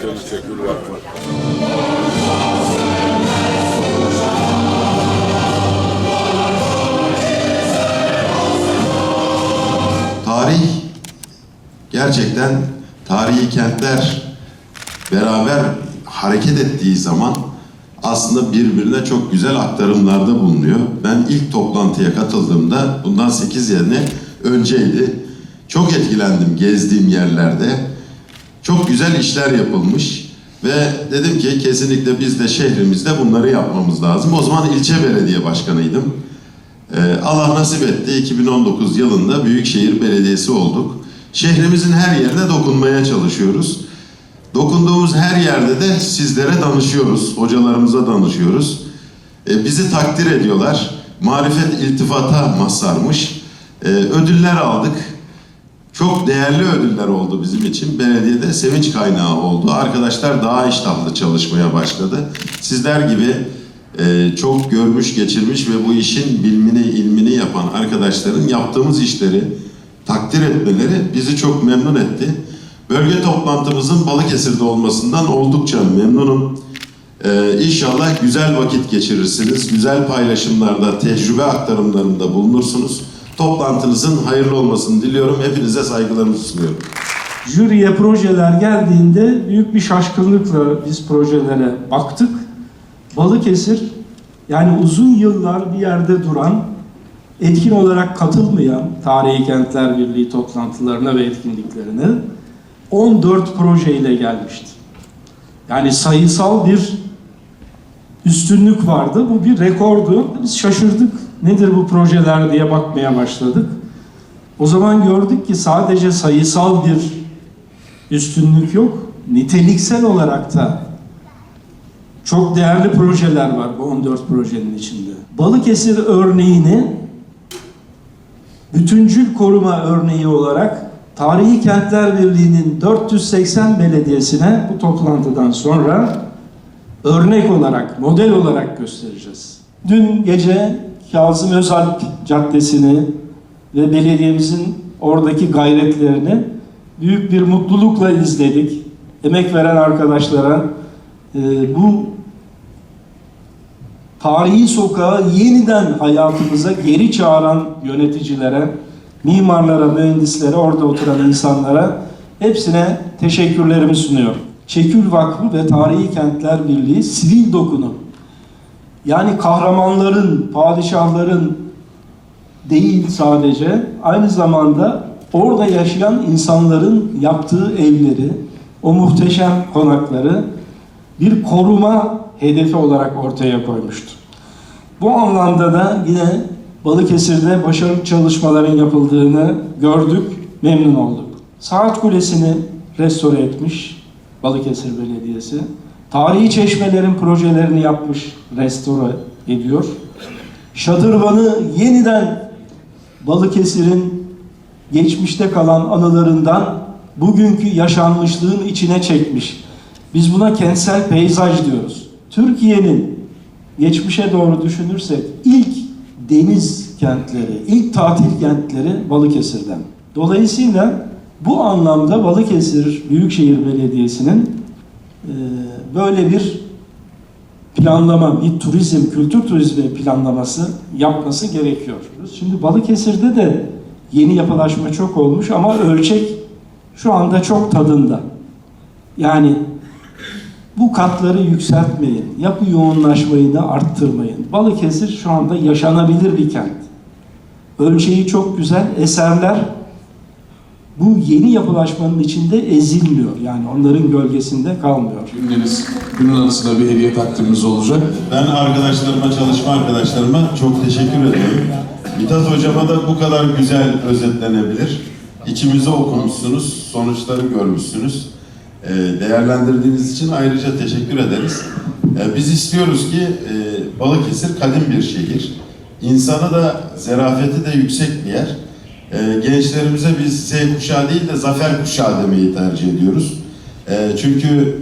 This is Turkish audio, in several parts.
Yeni Çekül Vakfı. Tarih gerçekten tarihi kentler beraber hareket ettiği zaman aslında birbirine çok güzel aktarımlarda bulunuyor. Ben ilk toplantıya katıldığımda bundan 8 sene önceydi. Çok etkilendim gezdiğim yerlerde. Çok güzel işler yapılmış ve dedim ki kesinlikle biz de şehrimizde bunları yapmamız lazım. O zaman ilçe belediye başkanıydım. Ee, Allah nasip etti 2019 yılında Büyükşehir Belediyesi olduk. Şehrimizin her yerine dokunmaya çalışıyoruz. Dokunduğumuz her yerde de sizlere danışıyoruz, hocalarımıza danışıyoruz. Ee, bizi takdir ediyorlar. Marifet iltifata mazharmış. Ee, ödüller aldık. Çok değerli ödüller oldu bizim için. Belediyede sevinç kaynağı oldu. Arkadaşlar daha iştahlı çalışmaya başladı. Sizler gibi e, çok görmüş, geçirmiş ve bu işin bilmini, ilmini yapan arkadaşların yaptığımız işleri takdir etmeleri bizi çok memnun etti. Bölge toplantımızın Balıkesir'de olmasından oldukça memnunum. Ee, inşallah güzel vakit geçirirsiniz. Güzel paylaşımlarda, tecrübe aktarımlarında bulunursunuz. Toplantınızın hayırlı olmasını diliyorum. Hepinize saygılarımı sunuyorum. Jüriye projeler geldiğinde büyük bir şaşkınlıkla biz projelere baktık. Balıkesir yani uzun yıllar bir yerde duran, etkin olarak katılmayan Tarihi Kentler Birliği toplantılarına ve etkinliklerine 14 projeyle gelmişti. Yani sayısal bir üstünlük vardı. Bu bir rekordu. Biz şaşırdık. Nedir bu projeler diye bakmaya başladık. O zaman gördük ki sadece sayısal bir üstünlük yok. Niteliksel olarak da çok değerli projeler var bu 14 projenin içinde. Balıkesir örneğini bütüncül koruma örneği olarak Tarihi Kentler Birliği'nin 480 belediyesine bu toplantıdan sonra örnek olarak, model olarak göstereceğiz. Dün gece Kazım Özalp Caddesi'ni ve belediyemizin oradaki gayretlerini büyük bir mutlulukla izledik. Emek veren arkadaşlara e, bu tarihi sokağı yeniden hayatımıza geri çağıran yöneticilere, mimarlara, mühendislere, orada oturan insanlara hepsine teşekkürlerimi sunuyorum. Çekül Vakfı ve Tarihi Kentler Birliği sivil dokunum. Yani kahramanların, padişahların değil sadece, aynı zamanda orada yaşayan insanların yaptığı evleri, o muhteşem konakları bir koruma hedefi olarak ortaya koymuştu. Bu anlamda da yine Balıkesir'de başarılı çalışmaların yapıldığını gördük, memnun olduk. Saat Kulesi'ni restore etmiş Balıkesir Belediyesi. Tarihi çeşmelerin projelerini yapmış, restore ediyor. Şadırvanı yeniden Balıkesir'in geçmişte kalan anılarından bugünkü yaşanmışlığın içine çekmiş. Biz buna kentsel peyzaj diyoruz. Türkiye'nin geçmişe doğru düşünürsek ilk deniz kentleri, ilk tatil kentleri Balıkesir'den. Dolayısıyla bu anlamda Balıkesir Büyükşehir Belediyesi'nin böyle bir planlama, bir turizm, kültür turizmi planlaması yapması gerekiyor. Şimdi Balıkesir'de de yeni yapılaşma çok olmuş ama ölçek şu anda çok tadında. Yani bu katları yükseltmeyin, yapı yoğunlaşmayı arttırmayın. Balıkesir şu anda yaşanabilir bir kent. Ölçeği çok güzel, eserler bu yeni yapılaşmanın içinde ezilmiyor. Yani onların gölgesinde kalmıyor. Cümleniz günün anısına bir hediye takdimimiz olacak. Ben arkadaşlarıma, çalışma arkadaşlarıma çok teşekkür ediyorum. Mithat hocama da bu kadar güzel özetlenebilir. İçimizi okumuşsunuz, sonuçları görmüşsünüz. Ee, Değerlendirdiğiniz için ayrıca teşekkür ederiz. Ee, Biz istiyoruz ki e, Balıkesir kadim bir şehir. İnsanı da, zerafeti de yüksek bir yer. Ee, Gençlerimize biz Z kuşağı değil de zafer kuşağı demeyi tercih ediyoruz. Ee, Çünkü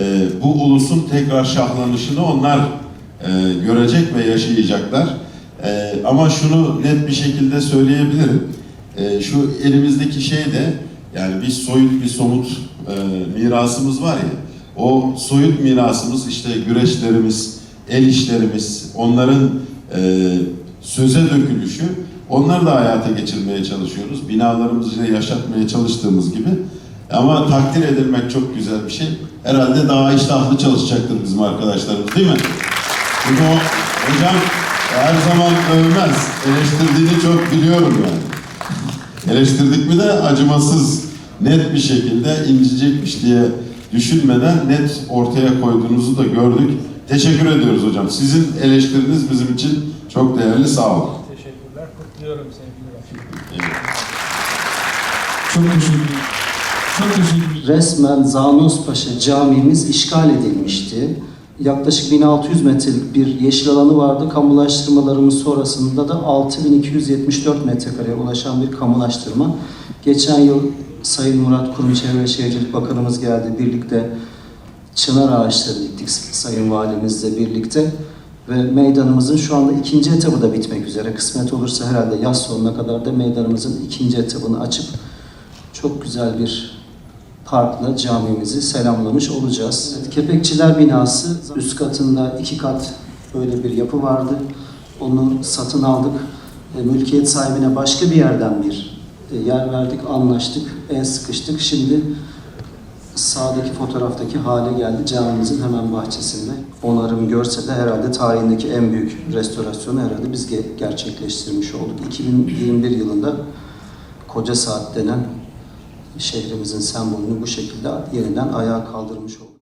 e, bu ulusun tekrar şahlanışını onlar e, görecek ve yaşayacaklar. E, ama şunu net bir şekilde söyleyebilirim. E, şu elimizdeki şey de yani bir soyut bir somut e, mirasımız var ya. O soyut mirasımız işte güreşlerimiz, el işlerimiz, onların e, söze dökülüşü, onları da hayata geçirmeye çalışıyoruz. Binalarımızı yaşatmaya çalıştığımız gibi. Ama takdir edilmek çok güzel bir şey. Herhalde daha iştahlı çalışacaktır bizim arkadaşlarımız değil mi? Çünkü o hocam her zaman övmez. Eleştirdiğini çok biliyorum yani. Eleştirdik mi de acımasız, net bir şekilde incicekmiş diye düşünmeden net ortaya koyduğunuzu da gördük. Teşekkür ediyoruz hocam. Sizin eleştiriniz bizim için çok değerli. Sağ olun. Resmen Zanospaşa camimiz işgal edilmişti. Yaklaşık 1600 metrelik bir yeşil alanı vardı. Kamulaştırmalarımız sonrasında da 6274 metrekareye ulaşan bir kamulaştırma. Geçen yıl Sayın Murat Kurum Çevre ve Şehircilik Bakanımız geldi. Birlikte çınar ağaçları diktik Sayın Valimizle birlikte. Ve meydanımızın şu anda ikinci etabı da bitmek üzere. Kısmet olursa herhalde yaz sonuna kadar da meydanımızın ikinci etabını açıp çok güzel bir parkla camimizi selamlamış olacağız. Kepekçiler binası üst katında iki kat böyle bir yapı vardı. Onu satın aldık. E, Mülkiyet sahibine başka bir yerden bir e, yer verdik, anlaştık, el sıkıştık. Şimdi sağdaki fotoğraftaki hale geldi camimizin hemen bahçesinde. Onarım görse de herhalde tarihindeki en büyük restorasyonu herhalde biz ge- gerçekleştirmiş olduk. 2021 yılında Koca Saat denen şehrimizin sembolünü bu şekilde yeniden ayağa kaldırmış olduk.